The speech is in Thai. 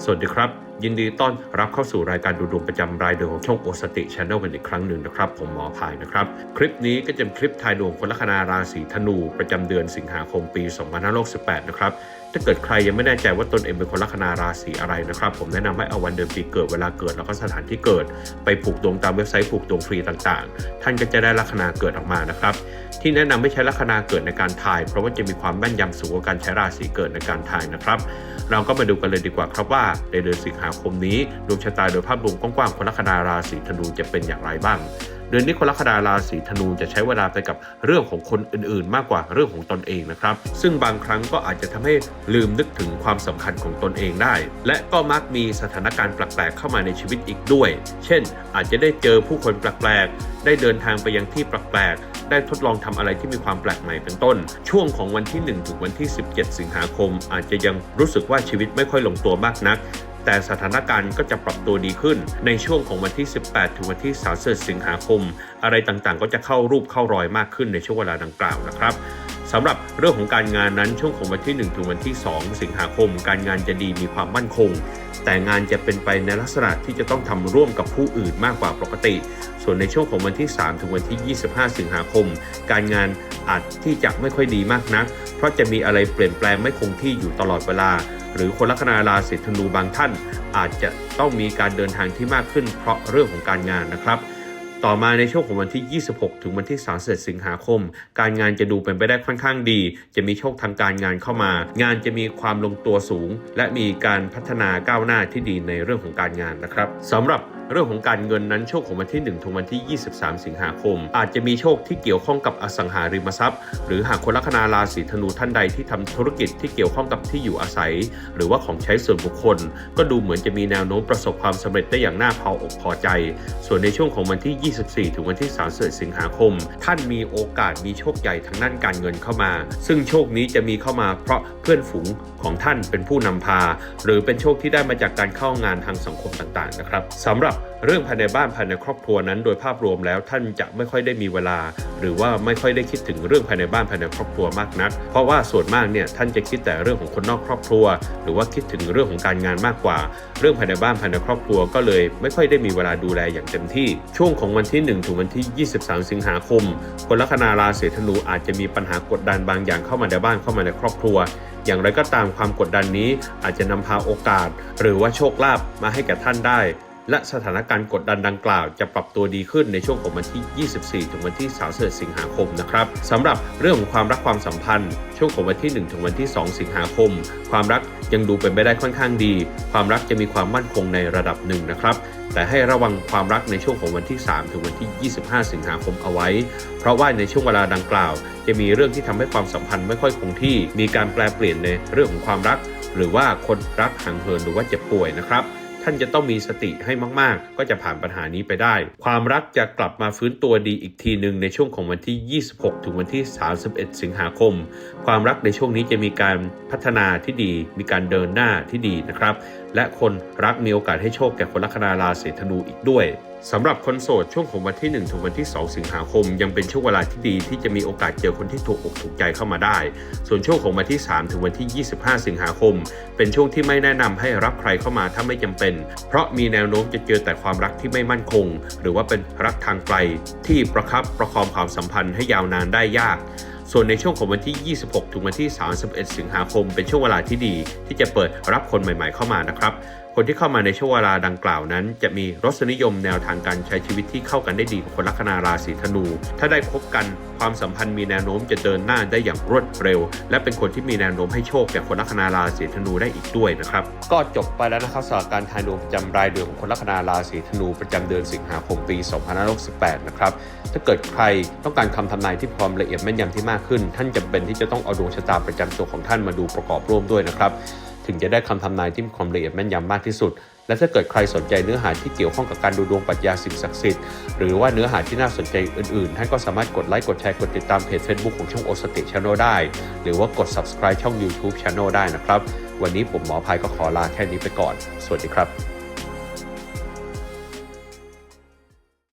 สวัสดีครับ ยินดีต้อนรับเข้าสู่รายการดูดวงประจำรายเดือนของช่องโอสติชแนลกันอีกครั้งหนึ่งนะครับ ผมหมอพายนะครับ คลิปนี้ก็จะเป็นคลิปทายดวงคนลัคนาราศีธนู ประจำเดือนสิงหาคมปี 2568 นะครับถ้าเกิดใครยังไม่แน่ใจว่าตนเองเป็นคนลัคนาราศีอะไรนะครับ ผมแนะนำให้เอาวันเดือนปีเกิดเวลาเกิดแล้วก็สถานที่เกิด ไปผูกดวงตามเว็บไซต์ผูกดวงฟรีต่างๆ ท่านก็จะได้ลัคนาเกิดออกมานะครับ ที่แนะนำไม่ใช้ลัคนาเกิดในการทาย เพราะว่าจะมีความแม่นยำสูงกว่าการใช้ราศีเกิดในการทายนะครับ เราก็มาดูกันเลยดีกว่าครับว่าในเดือนสิงหาคมนี้ดวงชะตาโดยภาพรวมกว้างๆคนลัคนาราศีธนูจะเป็นอย่างไรบ้าง เดือนนี้คนลัคนาราศีธนูจะใช้เวลาไปกับเรื่องของคนอื่นๆ มากกว่าเรื่องของตนเองนะครับ ซึ่งบางครั้งก็อาจจะทำให้ลืมนึกถึงความสำคัญของตนเองได้ และก็มักมีสถานการณ์แปลกๆเข้ามาในชีวิตอีกด้วย เช่น อาจจะได้เจอผู้คนแปลกๆ ได้เดินทางไปยังที่แปลกๆได้ทดลองทำอะไรที่มีความแปลกใหม่เป็นต้น ช่วงของวันที่ 1 ถึงวันที่ 17 สิงหาคม อาจจะยังรู้สึกว่าชีวิตไม่ค่อยลงตัวมากนัก แต่สถานการณ์ก็จะปรับตัวดีขึ้น ในช่วงของวันที่ 18 ถึงวันที่ 30 สิงหาคม อะไรต่างๆ ก็จะเข้ารูปเข้ารอยมากขึ้นในช่วงเวลาดังกล่าวนะครับสำหรับเรื่องของการงานนั้นช่วงของวันที่ 1 ถึงวันที่ 2 สิงหาคม การงานจะดีมีความมั่นคง แต่งานจะเป็นไปในลักษณะที่จะต้องทำร่วมกับผู้อื่นมากกว่าปกติ ส่วนในช่วงของวันที่ 3 ถึงวันที่ 25 สิงหาคม การงานอาจที่จะไม่ค่อยดีมากนัก เพราะจะมีอะไรเปลี่ยนแปลงไม่คงที่อยู่ตลอดเวลา หรือคนลัคนาราศีธนูบางท่าน อาจจะต้องมีการเดินทางที่มากขึ้น เพราะเรื่องของการงานนะครับ ต่อมาในช่วงของวันที่ 26 ถึงวันที่ 31 สิงหาคม การงานจะดูเป็นไปได้ค่อนข้างดี จะมีโชคทางการงานเข้ามา งานจะมีความลงตัวสูง และมีการพัฒนาก้าวหน้าที่ดีในเรื่องของการงานนะครับสำหรับเรื่องของการเงินนั้นโชคของวันที่ 1 ถึงวันที่ 23 สิงหาคม อาจจะมีโชคที่เกี่ยวข้องกับอสังหาริมทรัพย์ หรือหากคนลัคนาราศีธนูท่านใดที่ทำธุรกิจที่เกี่ยวข้องกับที่อยู่อาศัย หรือว่าของใช้ส่วนบุคคล ก็ดูเหมือนจะมีแนวโน้มประสบความสำเร็จได้อย่างน่าพออกพอใจ ส่วนในช่วงของวันที่ 24 ถึงวันที่31สิงหาคม ท่านมีโอกาสมีโชคใหญ่ทางด้านการเงินเข้ามา ซึ่งโชคนี้จะมีเข้ามาเพราะเพื่อนฝูงของท่านเป็นผู้นำพา หรือเป็นโชคที่ได้มาจากการเข้างานทางสังคมต่างๆนะครับสำหรับรับเรื่องภายในบ้านภายในครอบครัวนั้น โดยภาพรวมแล้วท่านจะไม่ค่อยได้มีเวลา หรือว่าไม่ค่อยได้คิดถึงเรื่องภายในบ้านภายในครอบครัวมากนัก เพราะว่าส่วนมากเนี่ยท่านจะคิดแต่เรื่องของคนนอกครอบครัว หรือว่าคิดถึงเรื่องของการงานมากกว่า เรื่องภายในบ้านภายในครอบครัวก็เลย ไม่ค่อยได้มีเวลาดูแลอย่างเต็มที่ ช่วงของวันที่ 1 ถึงวันที่ 23 สิงหาคม คนลัคนาราศีธนูอาจจะมีปัญหากดดันบางอย่างเข้ามาในบ้านเข้ามาในครอบครัวอย่างไรก็ตามความกดดันนี้อาจจะนำพาโอกาส หรือว่าโชคลาภมาให้แก่ท่านได้ และสถานการณ์กดดันดังกล่าวจะปรับตัวดีขึ้นในช่วงของวันที่ 24 ถึงวันที่31สิงหาคมนะครับสำหรับเรื่องของความรักความสัมพันธ์ ช่วงของวันที่ 1 ถึงวันที่ 2 สิงหาคม ความรักยังดูเป็นไปได้ค่อนข้างดี ความรักจะมีความมั่นคงในระดับหนึ่งนะครับแต่ให้ระวังความรักในช่วงของวันที่ 3 ถึงวันที่ 25 สิงหาคมเอาไว้ เพราะว่าในช่วงเวลาดังกล่าว จะมีเรื่องที่ทำให้ความสัมพันธ์ไม่ค่อยคงที่ มีการแปลเปลี่ยนในเรื่องของความรัก หรือว่าคนรักห่างเหินหรือว่าเจ็บป่วยนะครับ ท่านจะต้องมีสติให้มากๆ ก็จะผ่านปัญหานี้ไปได้ ความรักจะกลับมาฟื้นตัวดีอีกทีหนึ่งในช่วงของวันที่ 26 ถึงวันที่ 31 สิงหาคม ความรักในช่วงนี้จะมีการพัฒนาที่ดี มีการเดินหน้าที่ดีนะครับ และคนรักมีโอกาสให้โชคแก่คนลัคนาราศีธนูอีกด้วย สำหรับคนโสดช่วงของวันที่ 1 ถึงวันที่ 2 สิงหาคม ยังเป็นช่วงเวลาที่ดีที่จะมีโอกาสเจอคนที่ถูกอกถูกใจเข้ามาได้ ส่วนช่วงของวันที่ 3 ถึงวันที่ 25 สิงหาคม เป็นช่วงที่ไม่แนะนำให้รับใครเข้ามาถ้าไม่จำเป็น เพราะมีแนวโน้มจะเจอแต่ความรักที่ไม่มั่นคง หรือว่าเป็นรักทางไกล ที่ประคับประคองความสัมพันธ์ให้ยาวนานได้ยากส่วนในช่วงของวันที่ 26 ถึงวันที่ 31 สิงหาคม เป็นช่วงเวลาที่ดี ที่จะเปิดรับคนใหม่ ๆ เข้ามานะครับ คนที่เข้ามาในช่วงเวลาดังกล่าวนั้น จะมีรสนิยมแนวทางการใช้ชีวิตที่เข้ากันได้ดีกับคนลัคนาราศีธนู ถ้าได้คบกันความสัมพันธ์มีแนวโน้มจะเดินหน้าได้อย่างรวดเร็ว และเป็นคนที่มีแนวโน้มให้โชคแก่คนลัคนาราศีธนูได้อีกด้วยนะครับ ก็จบไปแล้วนะครับสำหรับการทายดวงประจำรายเดือนของคนลัคนาราศีธนูประจำเดือนสิงหาคมปี 2568 นะครับถ้าเกิดใครต้องการคำทำนายที่ความละเอียดแม่นยำที่มากขึ้น ท่านจำเป็นที่จะต้องเอาดวงชะตาประจำตัวของท่านมาดูประกอบร่วมด้วยนะครับ ถึงจะได้คำทำนายที่มีความละเอียดแม่นยำมากที่สุด และถ้าเกิดใครสนใจเนื้อหาที่เกี่ยวข้องกับการดูดวงปรัชญาสิ่งศักดิ์สิทธิ์หรือว่าเนื้อหาที่น่าสนใจอื่นๆ ท่านก็สามารถกดไลค์กดแชร์กดติดตามเพจ Facebook ของช่องโอสติชาน e l ได้ หรือว่ากด subscribe ช่อง YouTube Channel ได้นะครับ วันนี้ผมหมอภัยก็ขอลาแค่นี้ไปก่อน สวัสดีครับ